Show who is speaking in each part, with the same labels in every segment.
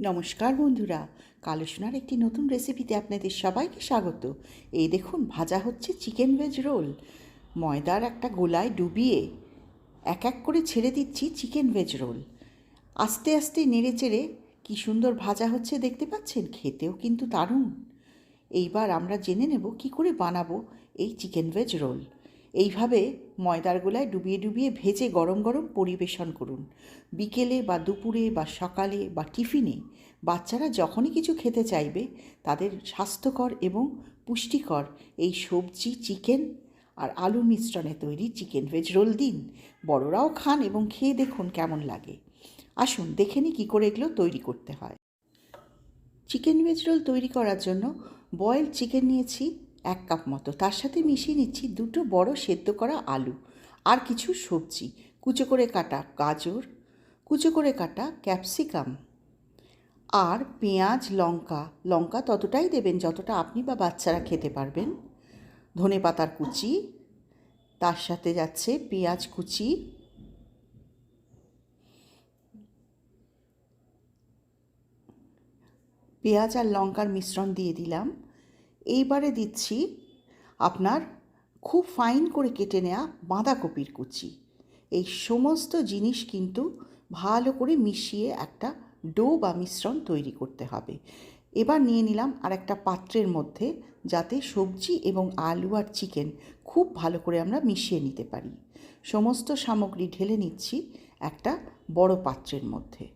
Speaker 1: নমস্কার বন্ধুরা, কালোসোনার একটি নতুন রেসিপিতে আপনাদের সবাইকে স্বাগত। এই দেখুন, ভাজা হচ্ছে চিকেন ভেজ রোল ময়দার একটা গোলায় ডুবিয়ে এক এক করে ছেড়ে দিচ্ছি চিকেন ভেজ রোল আস্তে আস্তে নেড়ে চেড়ে কী সুন্দর ভাজা হচ্ছে দেখতে পাচ্ছেন? খেতেও কিন্তু দারুণ। এইবার আমরা জেনে নেব কি করে বানাবো এই চিকেন ভেজ রোল এইভাবে ময়দার গোলায় ডুবিয়ে ডুবিয়ে ভেজে গরম গরম পরিবেশন করুন। বিকেলে বা দুপুরে বা সকালে বা টিফিনে বাচ্চারা যখনই কিছু খেতে চাইবে, তাদের স্বাস্থ্যকর এবং পুষ্টিকর এই সবজি, চিকেন আর আলুর মিশ্রণে তৈরি চিকেন ভেজ রোল দিন। বড়রাও খান এবং খেয়ে দেখুন কেমন লাগে। আসুন, দেখে নিই কী করে এগুলো তৈরি করতে হয়। চিকেন ভেজ রোল তৈরি করার জন্য বয়েল চিকেন নিয়েছি। এক কাপ মতো। তার সাথে মিশিয়ে নিচ্ছি দুটো বড় সেদ্ধ করা আলু আর কিছু সবজি। কুচো করে কাটা গাজর, কুচো করে কাটা ক্যাপসিকাম আর পেঁয়াজ, লঙ্কা। লঙ্কা ততটাই দেবেন যতটা আপনি বা বাচ্চারা খেতে পারবেন। ধনে পাতার কুচি, তার সাথে যাচ্ছে পেঁয়াজ কুচি। পেঁয়াজ আর লঙ্কার মিশ্রণ দিয়ে দিলাম। এইবারে দিচ্ছি আপনার খুব ফাইন করে কেটে নেওয়া বাঁধাকপির কুচি। এই সমস্ত জিনিস কিন্তু ভালো করে মিশিয়ে একটা ডো বা মিশ্রণ তৈরি করতে হবে। এবার নিয়ে নিলাম আর একটা পাত্রের মধ্যে যাতে সবজি এবং আলু আর চিকেন খুব ভালো করে আমরা মিশিয়ে নিতে পারি। সমস্ত সামগ্রী ঢেলে নিচ্ছি একটা বড় পাত্রের মধ্যে।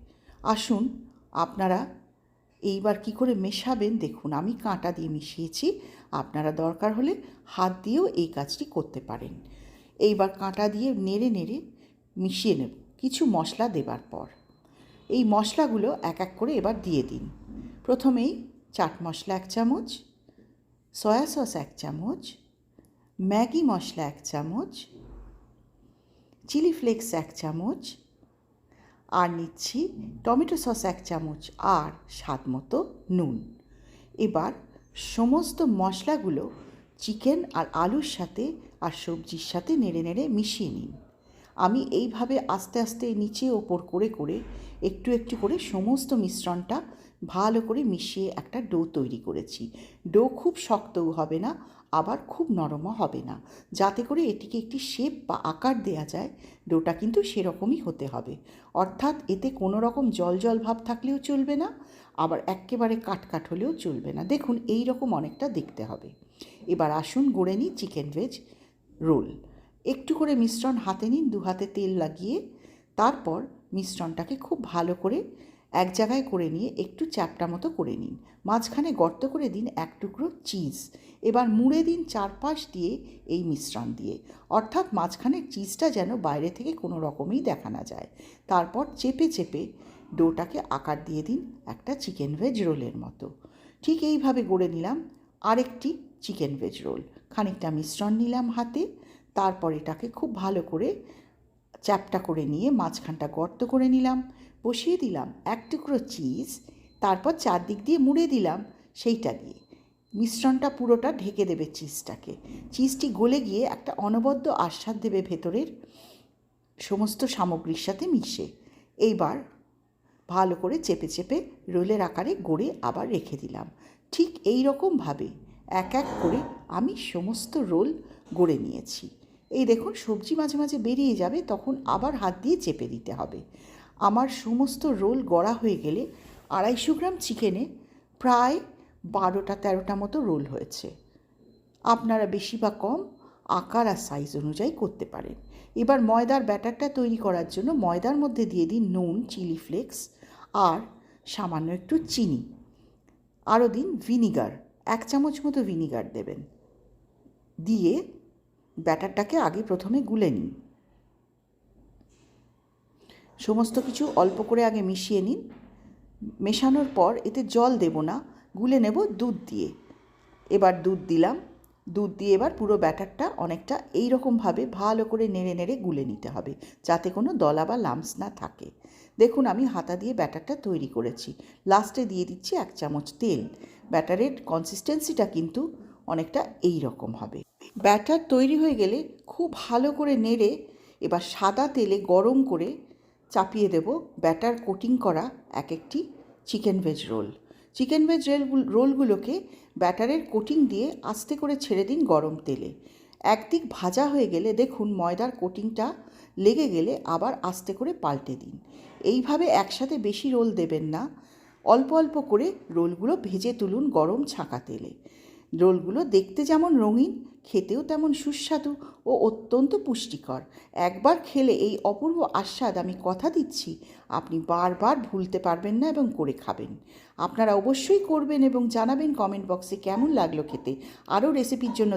Speaker 1: আসুন আপনারা এইবার কি করে মেশাবেন দেখুন, আমি কাঁটা দিয়ে মিশিয়েছি, আপনারা দরকার হলে হাত দিয়েও এই কাজটি করতে পারেন। এইবার কাঁটা দিয়ে নেড়ে নেড়ে মিশিয়ে নেব, কিছু মশলা দেবার পর। এই মশলাগুলো এক এক করে এবার দিয়ে দিন। প্রথমেই চাট মশলা এক চামচ, সয়া সস এক চামচ, ম্যাগি মশলা এক চামচ, চিলি ফ্লেক্স এক চামচ আর নিচ্ছি টমেটো সস এক চামচ আর স্বাদ মতো নুন। এবার সমস্ত মশলাগুলো চিকেন আর আলুর সাথে আর সবজির সাথে নেড়ে নেড়ে মিশিয়ে নিন। আমি এইভাবে আস্তে আস্তে নিচে ওপর করে করে একটু একটু করে সমস্ত মিশ্রণটা ভালো করে মিশিয়ে একটা ডো তৈরি করেছি। ডো খুব শক্তও হবে না আবার খুব নরমও হবে না। যাতে করে এটিকে একটি শেপ বা আকার দেয়া যায়, ডোটা কিন্তু সেরকমই হতে হবে। অর্থাৎ এতে কোনো রকম জল জল ভাব থাকলেও চলবে না, আবার একেবারে কাট কাট হলেও চলবে না। দেখুন, এই রকম অনেকটা দেখতে হবে। এবার আসুন গড়ে নিই চিকেন ভেজ রোল একটু করে মিশ্রণ হাতে নিন, দু হাতে তেল লাগিয়ে, তারপর মিশ্রণটাকে খুব ভালো করে এক জায়গায় করে নিয়ে একটু চ্যাপটা মতো করে নিন। মাঝখানে গর্ত করে দিন এক টুকরো চিজ। এবার মুড়ে দিন চারপাশ দিয়ে এই মিশ্রণ দিয়ে। অর্থাৎ মাঝখানের চিজটা যেন বাইরে থেকে কোনো রকমেই দেখা না যায়। তারপর চেপে চেপে ডোটাকে আকার দিয়ে দিন একটা চিকেন ভেজ রোলের মতো। ঠিক এইভাবে গড়ে নিলাম আরেকটি চিকেন ভেজ রোল। খানিকটা মিশ্রণ নিলাম হাতে। তারপর এটাকে খুব ভালো করে চ্যাপটা করে নিয়ে মাঝখানটা গর্ত করে নিলাম, বসিয়ে দিলাম এক টুকরো চিজ, তারপর চারদিক দিয়ে মুড়ে দিলাম সেইটা দিয়ে। মিশ্রণটা পুরোটা ঢেকে দেবে চিজটাকে। চিজটি গলে গিয়ে একটা অনবদ্য আস্বাদ দেবে ভেতরের সমস্ত সামগ্রীর সাথে মিশে। এইবার ভালো করে চেপে চেপে রোলের আকারে গড়ে আবার রেখে দিলাম। ঠিক এই রকমভাবে এক এক করে আমি সমস্ত রোল গড়ে নিয়েছি। এই দেখুন, সবজি মাঝে মাঝে বেরিয়ে যাবে, তখন আবার হাত দিয়ে চেপে দিতে হবে। আমার সমস্ত রোল গড়া হয়ে গেলে আড়াইশো গ্রাম চিকেনে প্রায় বারোটা তেরোটা মতো রোল হয়েছে। আপনারা বেশি বা কম আকার আর সাইজ অনুযায়ী করতে পারেন। এবার ময়দার ব্যাটারটা তৈরি করার জন্য ময়দার মধ্যে দিয়ে দিন নুন, চিলি ফ্লেক্স আর সামান্য একটু চিনি। আরও দিন ভিনিগার, এক চামচ মতো ভিনিগার দেবেন। দিয়ে ব্যাটারটাকে আগে প্রথমে গুলে নিন। সমস্ত কিছু অল্প করে আগে মিশিয়ে নিন। মেশানোর পর এতে জল দেব না, গুলে নেব দুধ দিয়ে। এবার দুধ দিলাম। দুধ দিয়ে এবার পুরো ব্যাটারটা অনেকটা এই রকমভাবে ভালো করে নেড়ে নেড়ে গুলে নিতে হবে, যাতে কোনো দলা বা লামস না থাকে। দেখুন, আমি হাতা দিয়ে ব্যাটারটা তৈরি করেছি। লাস্টে দিয়ে দিচ্ছি এক চামচ তেল। ব্যাটারের কনসিস্টেন্সিটা কিন্তু অনেকটা এই রকম হবে। ব্যাটার তৈরি হয়ে গেলে খুব ভালো করে নেড়ে এবার সাদা তেলে গরম করে চাপিয়ে দেব ব্যাটার কোটিং করা এক একটি chicken veg roll. Chicken veg roll, রোলগুলোকে ব্যাটারের কোটিং দিয়ে আস্তে করে ছেড়ে দিন গরম তেলে। একদিক ভাজা হয়ে গেলে দেখুন ময়দার কোটিংটা লেগে গেলে আবার আস্তে করে পাল্টে দিন। এইভাবে একসাথে বেশি রোল দেবেন না। অল্প অল্প করে রোলগুলো ভেজে তুলুন গরম ছাঁকা তেলে। রোলগুলো দেখতে যেমন রঙিন, খেতেও তেমন সুস্বাদু ও অত্যন্ত পুষ্টিকর। একবার খেলে এই অপূর্ব আস্বাদ আমি কথা দিচ্ছি, আপনি বারবার ভুলতে পারবেন না এবং করে খাবেন। আপনারা অবশ্যই করবেন এবং জানাবেন কমেন্ট বক্সে কেমন লাগল খেতে। আরও রেসিপির জন্য